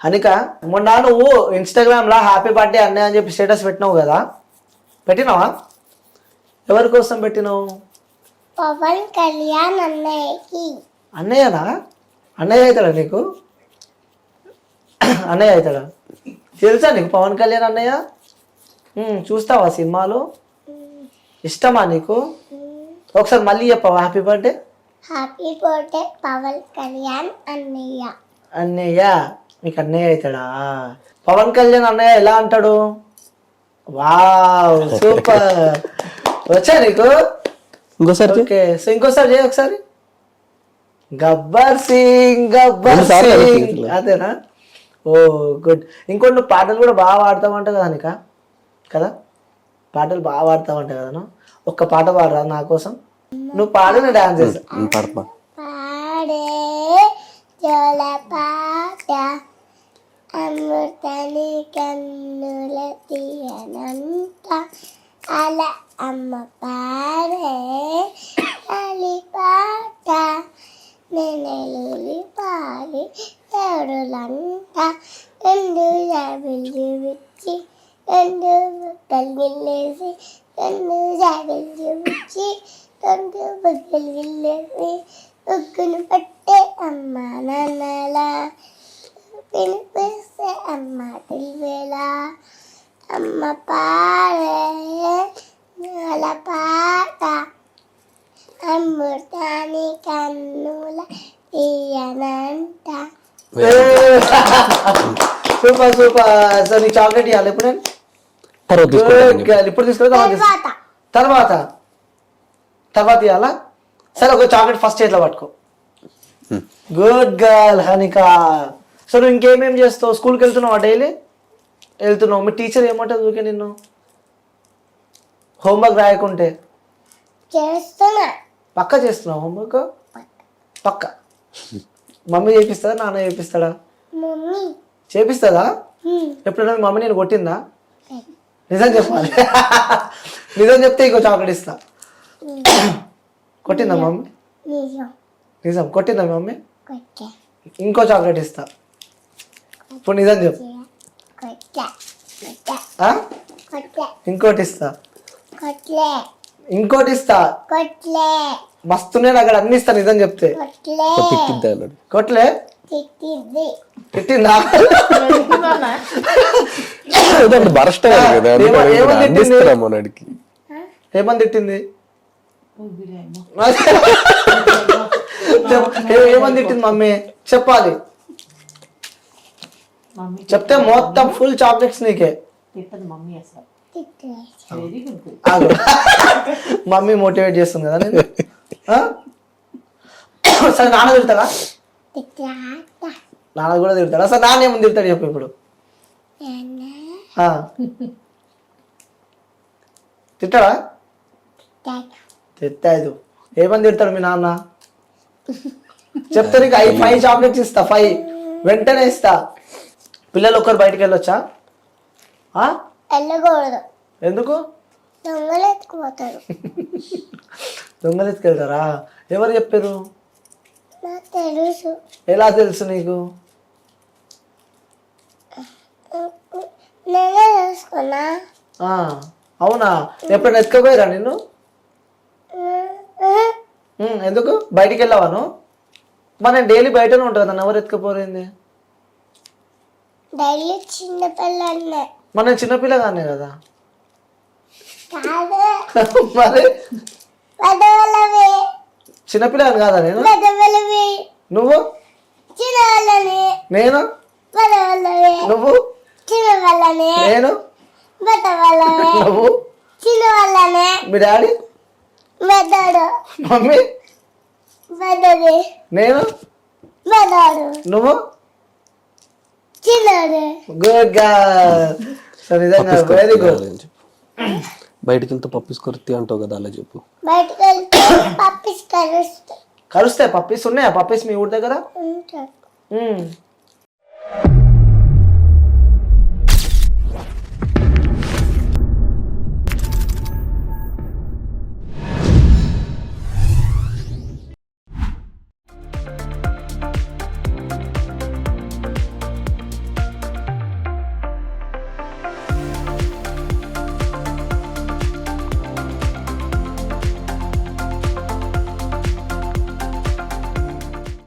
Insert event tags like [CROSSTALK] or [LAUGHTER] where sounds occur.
హనిక మొన్న నువ్వు ఇన్స్టాగ్రామ్లో హ్యాపీ బర్త్డే అన్నయ్య అని చెప్పి స్టేటస్ పెట్టినావు కదా? పెట్టినావా? ఎవరి కోసం పెట్టినావు? పవన్ కళ్యాణ్ అన్నయ్యకి. అన్నయ్యనా? అన్నయ్య అవుతాడా నీకు? అన్నయ్య అవుతాడా? తెలుసా నీకు పవన్ కళ్యాణ్ అన్నయ్య? చూస్తావా సినిమాలు? ఇష్టమా నీకు? ఒకసారి మళ్ళీ చెప్పవా happy birthday happy birthday Pawan Kalyan అన్నయ్య. అన్నయ్య. మీకు అన్నయ్య అవుతాడా? పవన్ కళ్యాణ్ అన్నయ్య ఎలా అంటాడు? Wow super. వచ్చా నీకు? ఇంకోసారి. ఓకే సో ఇంకోసారి చేయి ఒకసారి. గబ్బర్ సింగ్ గబ్బర్ సింగ్. అదేనా? Oh good. ఇంకోటి నువ్వు పాటలు కూడా బాగా పాడతావంట కదా నిక? కదా? పాటలు బాగా పాడతావంట కదా నువ్వు? ఒక్క పాట పాడరా నా కోసం? నువ్వు పాడు నేను డాన్స్ చేస్తా పాడు పాడు పాడే జోల పాట అమృతని కన్నుల తీయనంత అలా అమ్మ పాడే అలి పాట నెనెలులి పాలి ఎవరులంట రెండు జాబిల్లి విచ్చి రెండు బుట్టలు గిల్లేసి రెండు జాబిల్లి విచ్చి రెండు పట్టే అమ్మ తెలివేలా అమ్మ పాడే నాల పాట అమృతాని కన్నుల తీయనంట సూపర్ సూపర్ సో నీ చాక్లెట్ ఇవ్వాలి ఇప్పుడు. ఇప్పుడు తీసుకుని తర్వాత. తర్వాత. ఇవ్వాలా సరే ఒక చాక్లెట్ ఫస్ట్ చేతిలో పట్టుకో. Good girl హనిక. సో నువ్వు ఇంకేమేం చేస్తావు? స్కూల్కి వెళ్తున్నావా డైలీ వెళ్తున్నావు. మీ టీచర్ ఏమంటుంది ఊరికే నిన్ను? హోంవర్క్ రాయకుంటే? చేస్తున్నా. పక్క చేస్తున్నావు హోంవర్క్ పక్క. మమ్మీ చేపిస్తుందా నాన్న చేపిస్తాడా? మమ్మీ. చేపిస్తుందా. ఎప్పుడైనా మీ మమ్మీ నేను కొట్టిందా? నిజం చెప్పాలి. నిజం చెప్తే ఇంకో చాక్లెట్ ఇస్తా. కొట్టిందా మమ్మీ? నిజం. కొట్టిందా మమ్మీ? ఇంకో చాక్లెట్ ఇస్తా. ఇప్పుడు నిజం చెప్పు. ఇంకోటి ఇస్తా. కొట్లే ఇంకోటి ఇస్తా. కొట్లే మస్తున్నాయి అక్కడ అన్ని ఇస్తా నిజం చెప్తే. కొట్లే తిట్టింది? బరస్ట్ ఏమని తిట్టింది? ఏమని తిట్టింది మమ్మీ? చెప్పాలి. చెప్తే మొత్తం ఫుల్ చాక్లెట్స్ నీకే. తిట్టదు మమ్మీ అసలు. మోటివేట్ చేస్తుంది కదా నేను? సరే నాన్న తిడతాడా? నాన్న కూడా తిడతాడా? సరే నాన్న ఏమని తిడతాడు చెప్పు ఇప్పుడు. తిట్టాడా? తిట్టాదు. ఏమని తిడతాడు మీ నాన్న? చెప్తే నీకు ఐ ఫైవ్ చాక్లెట్స్ ఇస్తా ఫైవ్ వెంటనే ఇస్తా. పిల్లలు ఒక్కరు బయటికి వెళ్ళొచ్చా? ఆ? వెళ్ళకూడదు. ఎందుకు? దొంగలు ఎత్తుకుపోతారు [LAUGHS] దొంగలు ఎత్తుకెళ్తారా ఎవరు చెప్పారు? తెలుసు. ఎలా తెలుసు నీకు? నేనే తెలుసుకున్నా ఆ, అవునా? ఎప్పుడైనా ఎత్తుకపోయారా నిన్ను? ఎందుకు? బయటికి వెళ్ళావాను మరి నేను డైలీ బయటనే ఉంటాను నన్ను ఎవరు ఎత్తుకపోయింది డైలీ చిన్న పిల్లల్ని. మరి నేను చిన్నపిల్లగానే కదా? కాదు. [LAUGHS] మరి? పెద్దవాళ్ళవి చిన్నపిల్లగాని కాదా నేను? పెద్దవాళ్ళవి నువ్వు? నేను? పెద్దవాళ్ళవి నువ్వు? నేను? పెద్దవాళ్ళవి [LAUGHS] నువ్వు? మీ డాడీ? పెద్దడు మమ్మీ? పెద్దది నేను? పెద్దడు నువ్వు? గుడ్గా సో నిజంగా వెరీ గుడ్ బయటికి వెళ్తే పప్పిస్ కొరితే అంటావు కదా అలా చెప్పు. బయటకు వెళ్తే పప్పిస్ పప్పీస్ ఉన్నాయా? పప్పీస్ మీ ఊరి దగ్గర.